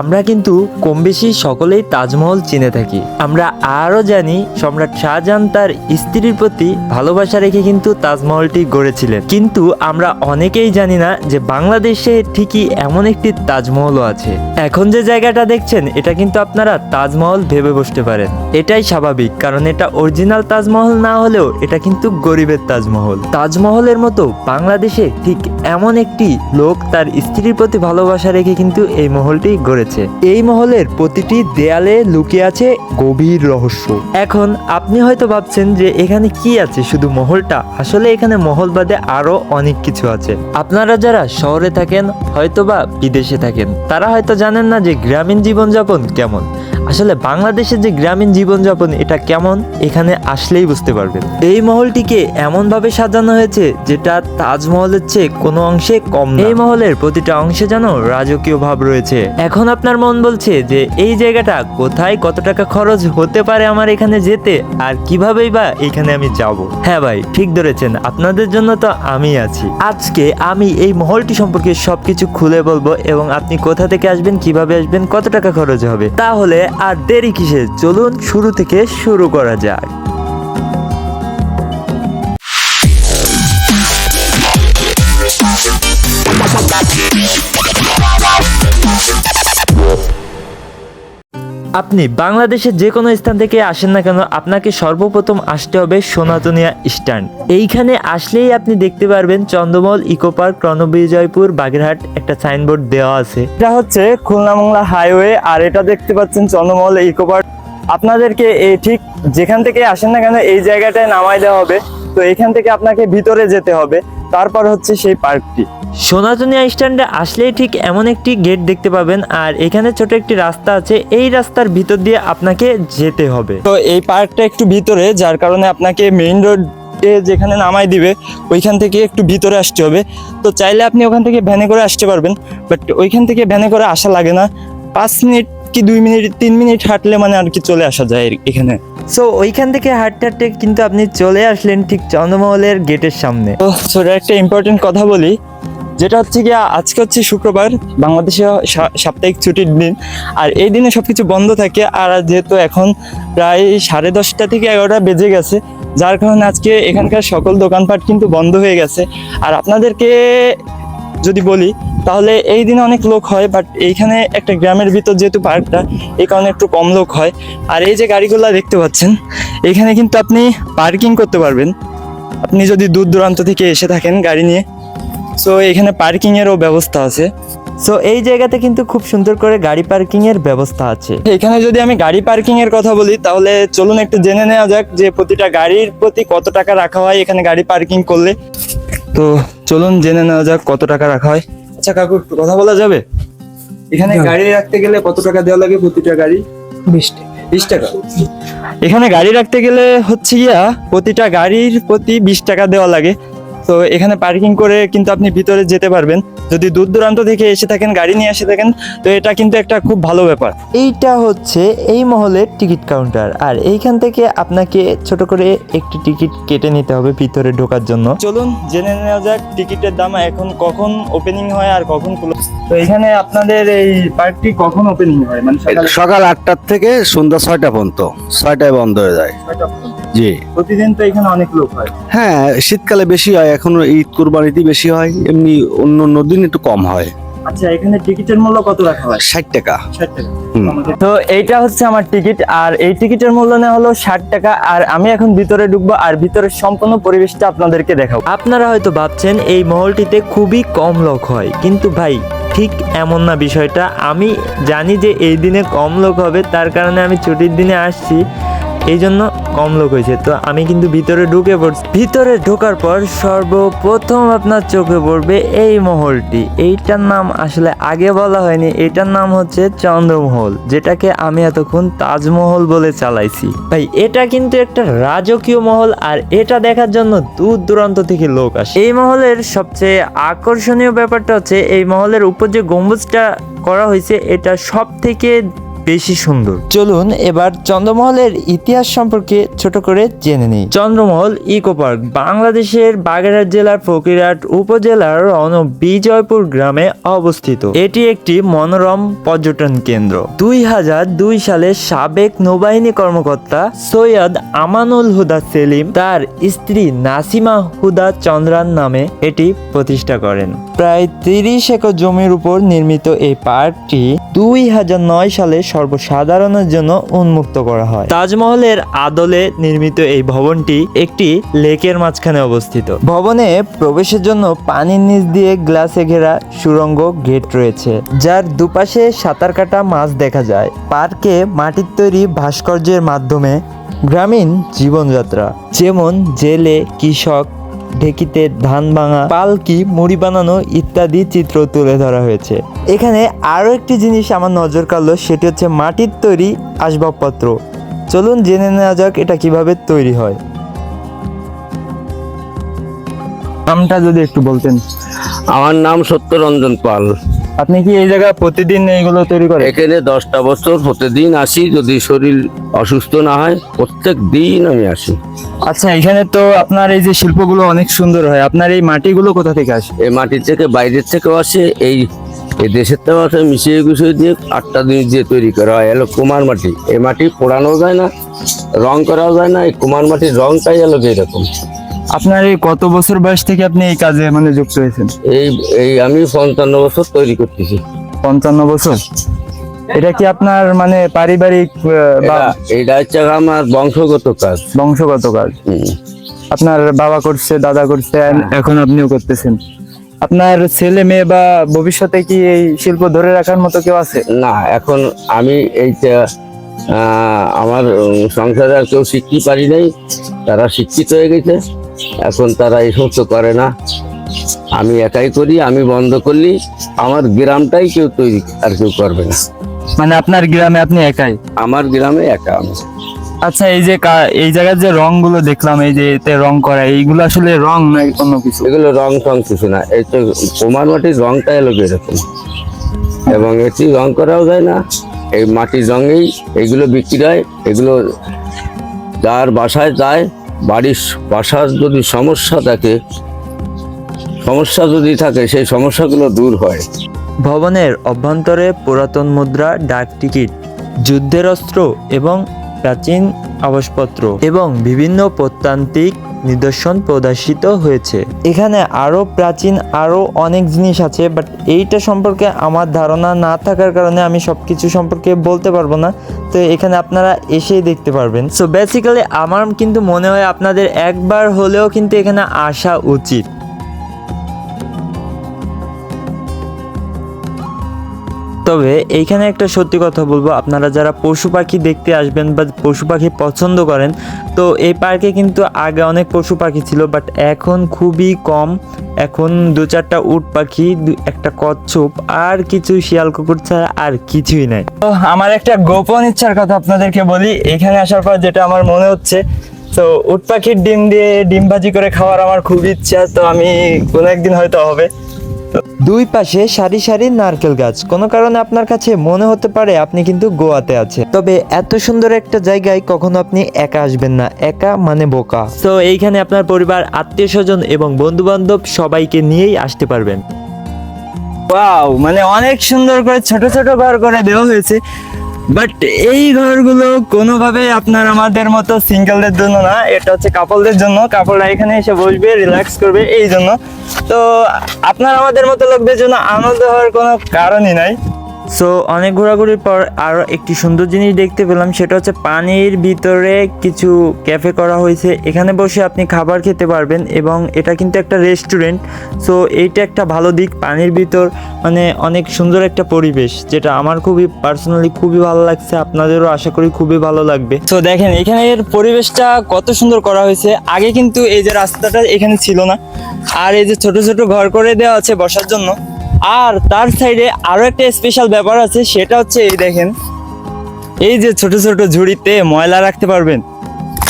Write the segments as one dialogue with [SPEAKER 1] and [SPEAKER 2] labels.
[SPEAKER 1] আমরা কিন্তু কম বেশি সকলেই তাজমহল চিনে থাকি। আমরা আরও জানি সম্রাট শাহজাহান তার স্ত্রীর প্রতি ভালোবাসা রেখে কিন্তু তাজমহলটি গড়েছিলেন। কিন্তু আমরা অনেকেই জানি না যে বাংলাদেশে ঠিকই এমন একটি তাজমহলও আছে। এখন যে জায়গাটা দেখছেন, এটা কিন্তু আপনারা তাজমহল ভেবে বসতে পারেন। এটাই স্বাভাবিক, কারণ এটা অরিজিনাল তাজমহল না হলেও এটা কিন্তু গরিবের তাজমহল। তাজমহলের মতো বাংলাদেশে ঠিক এমন একটি লোক তার স্ত্রীর প্রতি ভালোবাসা রেখে কিন্তু এই মহলটি গড়েছে এই মহলের প্রতিটি দেয়ালে লুকিয়ে আছে গভীর রহস্য। এখন আপনি হয়তো ভাবছেন যে এখানে কি আছে, শুধু মহলটা? আসলে এখানে মহল বাদে আরও অনেক কিছু আছে। আপনারা যারা শহরে থাকেন, হয়তোবা বিদেশে থাকেন, তারা হয়তো জানেন না যে গ্রামীণ জীবনযাপন কেমন। আসলে বাংলাদেশের যে গ্রামীণ জীবনযাপন, এটা কেমন এখানে আসলেই বুঝতে পারবেন। এই মহলটিকে এমনভাবে সাজানো হয়েছে যেটা তাজমহলের চেয়ে কোনো অংশে কম। এই মহলের প্রতিটা অংশে যেন রাজকীয় ভাব রয়েছে। এখন আপনার মন বলছে যে, এই জায়গাটা কোথায় কত টাকা খরচ হতে পারে আমার এখানে যেতে, আর কিভাবেই বা এখানে আমি যাব? হ্যাঁ ভাই, ঠিক ধরেছেন। আপনাদের জন্য তো আমি আছি। আজকে আমি এই মহলটি সম্পর্কে সবকিছু খুলে বলব এবং আপনি কোথা থেকে আসবেন, কীভাবে আসবেন, কত টাকা খরচ হবে। তাহলে আর দেরি কিসে চলুন শুরু থেকে শুরু করা যাক। আপনি বাংলাদেশের যে কোনো স্থান থেকে আসেন না কেন, আপনাকে সর্বপ্রথম আসতে হবে সোনাতনিয়া স্ট্যান্ড। এইখানে আসলেই আপনি দেখতে পারবেন চন্দ্রমল ইকো পার্ক, রণবিজয়পুর, বাগেরহাট একটা সাইনবোর্ড দেওয়া আছে।
[SPEAKER 2] এটা হচ্ছে খুলনা মংলা হাইওয়ে, আর এটা দেখতে পাচ্ছেন চন্দ্রমল ইকো পার্ক। আপনাদেরকে এই ঠিক যেখান থেকে আসেন না কেন, এই জায়গাটায় নামাই দেওয়া হবে। তো এখান থেকে আপনাকে ভিতরে যেতে হবে। তারপর হচ্ছে সেই পার্কটি।
[SPEAKER 1] সোনাতনিয়া স্ট্যান্ডে আসলেই ঠিক এমন একটি গেট দেখতে পাবেন আর এখানে ছোট একটি রাস্তা আছে এই রাস্তার ভিতর দিয়ে আপনাকে যেতে হবে।
[SPEAKER 2] তো এই পার্কটা একটু ভিতরে যার কারণে আপনাকে মেইন রোড যেখানে নামাই দিবে ওইখান থেকে একটু ভিতরে আসতে হবে। তো চাইলে আপনি ওখান থেকে ভ্যানে করে আসতে পারবেন বাট ওইখান থেকে ভ্যানে করে আসা লাগে না। পাঁচ মিনিট কি দুই মিনিট তিন মিনিট হাঁটলে মানে আর কি চলে আসা যায় এখানে।
[SPEAKER 1] সো ওইখান থেকে হাঁটতে হাঁটতে কিন্তু আপনি চলে আসলেন ঠিক চন্দ্রমহলের গেটের সামনে।
[SPEAKER 2] তো ছোট একটা ইম্পর্টেন্ট কথা বলি যেটা হচ্ছে গিয়া আজকে হচ্ছে শুক্রবার বাংলাদেশে সাপ্তাহিক ছুটির দিন আর এই দিনে সব কিছু বন্ধ থাকে আর যেহেতু এখন প্রায় সাড়ে দশটা থেকে এগারোটা বেজে গেছে যার কারণে আজকে এখানকার সকল দোকানপাট কিন্তু বন্ধ হয়ে গেছে। আর আপনাদেরকে যদি বলি তাহলে এই দিনে অনেক লোক হয় বাট এইখানে একটা গ্রামের ভিতর যেহেতু পার্কটা, এই কারণে একটু কম লোক হয়। আর এই যে গাড়িগুলো দেখতে পাচ্ছেন এখানে কিন্তু আপনি পার্কিং করতে পারবেন। আপনি যদি দূর দূরান্ত থেকে এসে থাকেন গাড়ি নিয়ে। সো এখানে পার্কিংয়েরও ব্যবস্থা আছে।
[SPEAKER 1] সো এই জায়গাতে কিন্তু খুব সুন্দর করে গাড়ি পার্কিং এর ব্যবস্থা আছে।
[SPEAKER 2] এখানে যদি আমি গাড়ি পার্কিং এর কথা বলি, তাহলে চলুন একটু জেনে নেওয়া যাক যে প্রতিটা গাড়ির প্রতি কত টাকা রাখা হয় এখানে গাড়ি পার্কিং করলে। তো, চলুন জেনে নেওয়া যাক কত টাকা রাখা হয়। আচ্ছা কাকু একটু কথা বলা যাবে? এখানে গাড়ি রাখতে গেলে কত টাকা দেওয়া লাগে প্রতিটা গাড়ি?
[SPEAKER 3] বিশ টাকা।
[SPEAKER 2] বিশ টাকা? এখানে গাড়ি রাখতে গেলে হচ্ছে গিয়া প্রতিটা গাড়ির প্রতি বিশ টাকা দেওয়া লাগে। তো এখানে পার্কিং করে কিন্তু আপনি ভিতরে যেতে পারবেন। যদি দূর দূরান্ত থেকে এসে থাকেন গাড়ি নিয়ে এসে থাকেন তো এটা কিন্তু একটা খুব ভালো ব্যাপার।
[SPEAKER 1] এইটা হচ্ছে এই মহলের টিকিট কাউন্টার আর এইখান থেকে আপনাকে ছোট করে একটি টিকিট কেটে নিতে হবে ভিতরে ঢোকার জন্য।
[SPEAKER 2] চলুন জেনে নেওয়া যাক টিকিটের দাম এখন কখন ওপেনিং হয় আর কখন ক্লোজ তো এখানে আপনাদের এই পার্কটি কখন ওপেনিং হয়? মানে সকাল
[SPEAKER 4] সকাল আটটার থেকে সন্ধ্যা ছয়টা পর্যন্ত। ছয়টায় বন্ধ হয়ে যায়। জি।
[SPEAKER 2] প্রতিদিন তো এখানে অনেক লোক হয়।
[SPEAKER 4] হ্যাঁ শীতকালে বেশি হয় এখন ঈদ কুরবানিতে বেশি হয় এমনি অন্য অন্য দিন একটু কম হয়।
[SPEAKER 2] আচ্ছা এখানে টিকিটের মূল্য কত রাখা হয়?
[SPEAKER 4] ষাট টাকা।
[SPEAKER 2] ষাট টাকা। তো এইটা হচ্ছে আমার টিকিট আর এই টিকিটের মূল্য নেওয়া হলো ষাট টাকা আর আমি এখন ভিতরে ঢুকবো আর ভিতরের সম্পূর্ণ পরিবেশটা আপনাদেরকে দেখাবো।
[SPEAKER 1] আপনারা হয়তো ভাবছেন এই মহলটিতে খুবই কম লোক হয় কিন্তু ভাই ঠিক এমন না বিষয়টা। আমি জানি যে এই দিনে কম লোক হবে তার কারণে আমি ছুটির দিনে আসছি। এই জন্য কম লোক হয়েছে। তো আমি কিন্তু ভিতরে ঢুকে পড়ছি। ভিতরে ঢোকার পর সর্বপ্রথম আপনার চোখে পড়বে এই মহলটি। এইটার নাম আসলে আগে বলা হয়নি। এটার নাম হচ্ছে চন্দ্রমহল, যেটাকে আমি এতক্ষণ তাজমহল বলে চালাইছি। ভাই, এটা কিন্তু একটা রাজকীয় মহল আর এটা দেখার জন্য দূর দূরান্ত থেকে লোক আসে। এই মহলের সবচেয়ে আকর্ষণীয় ব্যাপারটা হচ্ছে এই মহলের উপর যে গম্বুজটা করা হয়েছে, এটা সব থেকে বেশি সুন্দর। চলুন এবার চন্দ্রমহলের ইতিহাস সম্পর্কে ছোট করে জেনে নিই। চন্দ্রমহল ইকো পার্ক, বাংলাদেশের বাগেরহাট জেলার ফকিরহাট উপজেলার রণ বিজয়পুর গ্রামে অবস্থিত। এটি একটি মনোরম পর্যটন কেন্দ্র। দুই হাজার দুই সালে সাবেক নৌবাহিনী কর্মকর্তা সৈয়দ আমানুল হুদা সেলিম তার স্ত্রী নাসিমা হুদা চন্দ্রান নামে এটি প্রতিষ্ঠা করেন। প্রায় তিরিশ একর জমির উপর নির্মিত এই পার্কটি দুই হাজার নয় সালে সর্বসাধারণের জন্য উন্মুক্ত করা হয়। তাজমহলের আদলে নির্মিত এই ভবনটি একটি লেকের মাঝখানে অবস্থিত। ভবনে প্রবেশের জন্য পানির নিচ দিয়ে গ্লাসে ঘেরা সুরঙ্গ গেট রয়েছে, যার দুপাশে সাঁতার কাটা মাছ দেখা যায়। পার্কে মাটির তৈরি ভাস্কর্যের মাধ্যমে গ্রামীণ জীবনযাত্রা, যেমন জেলে, কৃষক ঢেকিতে ধান ভাঙা, পালকি, মুড়ি বানানো ইত্যাদি চিত্র তুলে ধরা হয়েছে। এখানে আরও একটি জিনিস আমার নজর কাড়লো, সেটি হচ্ছে মাটির তৈরি আসবাবপত্র। চলুন জেনে নেওয়া যাক এটা কীভাবে তৈরি হয়।
[SPEAKER 2] নামটা যদি একটু বলতেন।
[SPEAKER 3] আমার নাম সত্যরঞ্জন পাল।
[SPEAKER 2] আপনি কি এই জায়গায় প্রতিদিন এইগুলো তৈরি করেন?
[SPEAKER 3] এখানে দশটা বছর প্রতিদিন আসি যদি শরীর অসুস্থ না হয় প্রত্যেক দিন আমি আসি।
[SPEAKER 2] আচ্ছা এখানে তো আপনার এই যে শিল্পগুলো অনেক সুন্দর হয়। আপনার এই মাটিগুলো কোথা থেকে আসে?
[SPEAKER 3] এই মাটির থেকে বাইরের থেকেও আসে এই এই দেশের থেকেও আসে মিশিয়ে গুছিয়ে দিয়ে আটটা দিন দিয়ে তৈরি করা হয় এলো কুমার মাটি। এই মাটি পোড়ানো যায় না রং করাও যায় না এই কুমার মাটির রংটাই এলো এরকম।
[SPEAKER 2] আপনার এই কত বছর বয়স থেকে আপনি এই কাজে মানে যুক্ত হয়েছেন?
[SPEAKER 3] এই এই আমি পঞ্চান্ন বছর তৈরি করতেছি।
[SPEAKER 2] পঞ্চান্ন বছর? এটা কি আপনার মানে পারিবারিক বা
[SPEAKER 3] এটা- হচ্ছে আমার বংশগত কাজ।
[SPEAKER 2] বংশগত কাজ? আপনার বাবা করছে দাদা করছে এখন আপনিও করতেছেন। আপনার ছেলে মেয়ে বা ভবিষ্যতে কি এই শিল্প ধরে রাখার মতো কেউ আছে?
[SPEAKER 3] না এখন আমি এইটা আমার সংসারে আর কেউ শিখতে পারি নাই তারা শিক্ষিত হয়ে গেছে। এখন তারা সমস্ত করে না। আমি একাই করি আমি বন্ধ করলি আমার গ্রামটাই কেউ তৈরি আর কেউ করবে না।
[SPEAKER 2] মানে আপনার গ্রামে আপনি একাই?
[SPEAKER 3] আমার গ্রামে একা আমি।
[SPEAKER 2] আচ্ছা এই যে এই জায়গার যে রংগুলো দেখলাম এই যে এতে রং করা এইগুলো আসলে রং না অন্য কিছু?
[SPEAKER 3] এগুলো রং টং কিছু না এই তো কুমার মাটির রংটা এলো এরকম এবং এটি রং করাও যায় না এই মাটির রঙেই এগুলো বিক্রি হয় এগুলো যার বাসায় যায় বাড়ির বাসার যদি সমস্যা থাকে, সমস্যা যদি থাকে, সেই সমস্যাগুলো দূর হয়।
[SPEAKER 1] ভবনের অভ্যন্তরে পুরাতন মুদ্রা, ডাক টিকিট, যুদ্ধের অস্ত্র এবং প্রাচীন আবাসপত্র এবং বিভিন্ন প্রত্যান্তিক নিদর্শন প্রদর্শিত হয়েছে। এখানে আরও প্রাচীন, আরও অনেক জিনিস আছে বাট এইটা সম্পর্কে আমার ধারণা না থাকার কারণে আমি সব কিছু সম্পর্কে বলতে পারব না। তো এখানে আপনারা এসেই দেখতে পারবেন। সো বেসিক্যালি আমার কিন্তু মনে হয় আপনাদের একবার হলেও কিন্তু এখানে আসা উচিত। তবে এইখানে একটা সত্যি কথা বলব, আপনারা যারা পশু পাখি দেখতে আসবেন বা পশু পাখি পছন্দ করেন, তো এই পার্কে কিন্তু আগে অনেক পশু পাখি ছিল বাট এখন খুবই কম। এখন দু চারটা উট পাখি একটা কচ্ছপ, আর কিছু শিয়াল কুকুর ছাড়া আর কিছুই নাই।
[SPEAKER 2] তো আমার একটা গোপন ইচ্ছার কথা আপনাদেরকে বলি, এখানে আসার পর যেটা আমার মনে হচ্ছে, তো উট পাখির ডিম দিয়ে ডিম ভাজি করে খাওয়ার আমার খুব ইচ্ছা, তো আমি কোনো একদিন হয়তো হবে।
[SPEAKER 1] দুই পাশে সারি সারি নারকেল গাছ। কোনো কারণে আপনার কাছে মনে হতে পারে আপনি কিন্তু গোয়াতে আছে তবে এত সুন্দর একটা জায়গায় কখনো আপনি একা আসবেন না। একা মানে বোকা। তো এইখানে আপনার পরিবার, আত্মীয় স্বজন এবং বন্ধু বান্ধব সবাইকে নিয়েই আসতে পারবেন।
[SPEAKER 2] ওয়াও মানে অনেক সুন্দর করে ছোট ছোট ঘর করে দেওয়া হয়েছে। বাট এই ঘরগুলো কোনোভাবে আপনার আমাদের মতো সিঙ্গেলদের জন্য না, এটা হচ্ছে কাপলদের জন্য। কাপলরা এখানে এসে বসবে রিল্যাক্স করবে, এই জন্য। তো আপনার আমাদের মতো লোকদের জন্য আনন্দ হওয়ার কোনো কারণই নাই।
[SPEAKER 1] সো অনেক ঘোরাঘুরির পর আরও একটি সুন্দর জিনিস দেখতে পেলাম, সেটা হচ্ছে পানির ভিতরে কিছু ক্যাফে করা হয়েছে। এখানে বসে আপনি খাবার খেতে পারবেন এবং এটা কিন্তু একটা রেস্টুরেন্ট। সো এইটা একটা ভালো দিক, পানির ভিতর মানে অনেক সুন্দর একটা পরিবেশ, যেটা আমার খুবই পার্সোনালি খুবই ভালো লাগছে, আপনাদেরও আশা করি খুবই ভালো লাগবে।
[SPEAKER 2] সো দেখেন, এখানের পরিবেশটা কত সুন্দর করা হয়েছে। আগে কিন্তু এই যে রাস্তাটা এখানে ছিল না, আর এই যে ছোট ছোট ঘর করে দেওয়া আছে বসার জন্য। আর তার সাইডে আরও একটা স্পেশাল ব্যাপার আছে, সেটা হচ্ছে এই দেখেন। এই যে ছোট ছোট ঝুড়িতে ময়লা রাখতে পারবেন।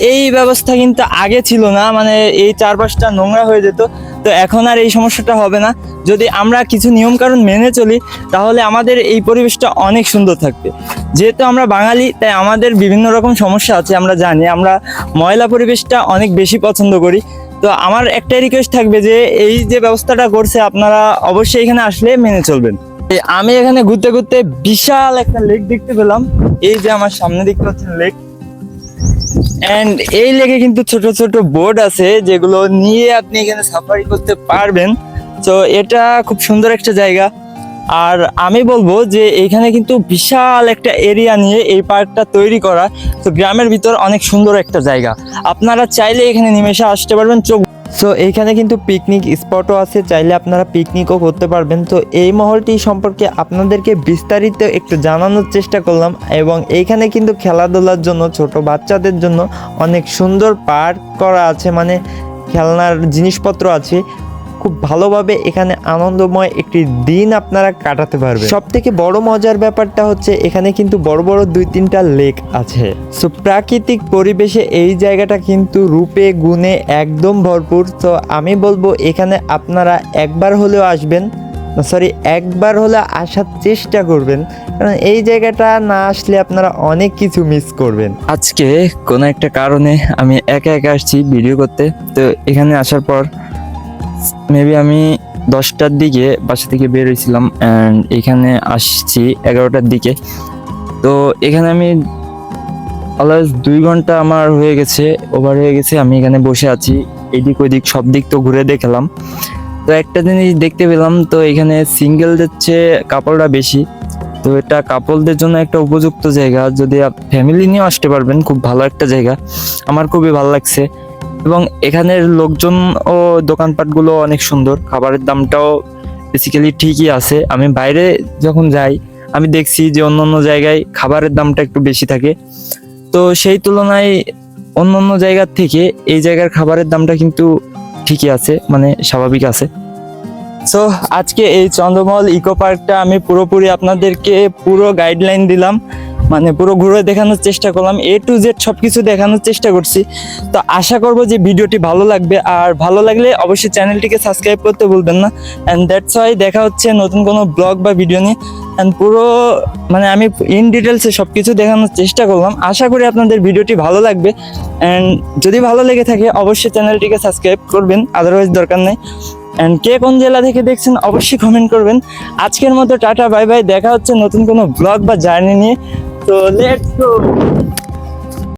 [SPEAKER 2] এই ব্যবস্থা কিন্তু আগে ছিল না মানে এই চারপাশটা নোংরা হয়ে যেত। তো এখন আর এই সমস্যাটা হবে না। যদি আমরা কিছু নিয়ম কানুন মেনে চলি, তাহলে আমাদের এই পরিবেশটা অনেক সুন্দর থাকবে। যেহেতু আমরা বাঙালি, তাই আমাদের বিভিন্ন রকম সমস্যা আছে, আমরা জানি। আমরা ময়লা পরিবেশটা অনেক বেশি পছন্দ করি। তো আমার একটাই রিকোয়েস্ট থাকবে যে এই যে ব্যবস্থাটা করছে আপনারা অবশ্যই এখানে আসলে মেনে চলবেন। আমি এখানে ঘুরতে ঘুরতে বিশাল একটা লেক দেখতে পেলাম। এই যে আমার সামনে দেখতে পাচ্ছেন লেক এন্ড এই লেকে কিন্তু ছোট ছোট বোর্ড আছে যেগুলো নিয়ে আপনি এখানে সাফারি করতে পারবেন। তো এটা খুব সুন্দর একটা জায়গা। আর আমি বলব যে এখানে কিন্তু বিশাল একটা এরিয়া নিয়ে এই পার্কটা তৈরি করা। তো গ্রামের ভিতর অনেক সুন্দর একটা জায়গা। আপনারা চাইলে এখানে নিমেষে আসতে পারবেন। চোখ
[SPEAKER 1] সো এইখানে কিন্তু পিকনিক স্পটও আছে। চাইলে আপনারা পিকনিকও করতে পারবেন। তো এই মহলটি সম্পর্কে আপনাদেরকে বিস্তারিত একটু জানানোর চেষ্টা করলাম এবং এইখানে কিন্তু খেলাধুলার জন্য, ছোট বাচ্চাদের জন্য অনেক সুন্দর পার্ক করা আছে। মানে খেলনার জিনিসপত্র আছে। খুব ভালোভাবে এখানে আনন্দময় একটি দিন আপনারা কাটাতে পারবেন। সব থেকে বড় মজার ব্যাপারটা হচ্ছে এখানে কিন্তু বড় বড় দুই তিনটা লেক আছে। সো প্রাকৃতিক পরিবেশে এই জায়গাটা কিন্তু রূপে, গুণে একদম ভরপুর। তো আমি বলব এখানে আপনারা একবার হলেও আসবেন সরি একবার হলে আসার চেষ্টা করবেন। কারণ এই জায়গাটা না আসলে আপনারা অনেক কিছু মিস করবেন।
[SPEAKER 2] আজকে কোনো একটা কারণে আমি একা একা আসছি ভিডিও করতে। তো এখানে আসার পর মেবি আমি দশটার দিকে বাসা থেকে বের হয়েছিলাম অ্যান্ড এখানে আসছি এগারোটার দিকে। তো এখানে আমি অলওয়েজ দুই ঘণ্টা আমার হয়ে গেছে ওভার হয়ে গেছে, আমি এখানে বসে আছি। এদিক ওইদিক সব দিক তো ঘুরে দেখলাম। তো একটা জিনিস দেখতে পেলাম, তো এখানে সিঙ্গেলদের চেয়ে কাপড়টা বেশি। তো এটা কাপলদের জন্য একটা উপযুক্ত জায়গা, যদি ফ্যামিলি নিয়েও আসতে পারবেন, খুব ভালো একটা জায়গা। আমার খুবই ভালো লাগছে। এবং এখানের লোকজন ও দোকানপাটগুলো অনেক সুন্দর। খাবারের দামটাও বেসিক্যালি ঠিকই আছে। আমি বাইরে যখন যাই, আমি দেখছি যে অন্য অন্য জায়গায় খাবারের দামটা একটু বেশি থাকে। তো সেই তুলনায় অন্য অন্য জায়গার থেকে এই জায়গার খাবারের দামটা কিন্তু ঠিকই আছে মানে স্বাভাবিক আছে। সো আজকে এই চন্দ্রমহল ইকো পার্কটা আমি পুরোপুরি আপনাদেরকে পুরো গাইডলাইন দিলাম। মানে পুরো ঘুরে দেখানোর চেষ্টা করলাম এ টু জেড সব কিছু দেখানোর চেষ্টা করছি। তো আশা করব যে ভিডিওটি ভালো লাগবে, আর ভালো লাগলে অবশ্যই চ্যানেলটিকে সাবস্ক্রাইব করতে বলবেন না। অ্যান্ড দ্যাটস ওয়াই দেখা হচ্ছে নতুন কোনো ব্লগ বা ভিডিও নিয়ে। অ্যান্ড পুরো মানে আমি ইন ডিটেলসে সব কিছু দেখানোর চেষ্টা করলাম। আশা করি আপনাদের ভিডিওটি ভালো লাগবে। অ্যান্ড যদি ভালো লেগে থাকে, অবশ্যই চ্যানেলটিকে সাবস্ক্রাইব করবেন আদারওয়াইজ দরকার নেই। অ্যান্ড কে কোন জেলা থেকে দেখছেন, অবশ্যই কমেন্ট করবেন। আজকের মতো টাটা বাই বাই দেখা হচ্ছে নতুন কোনো ব্লগ বা জার্নি নিয়ে। তো লেটস গো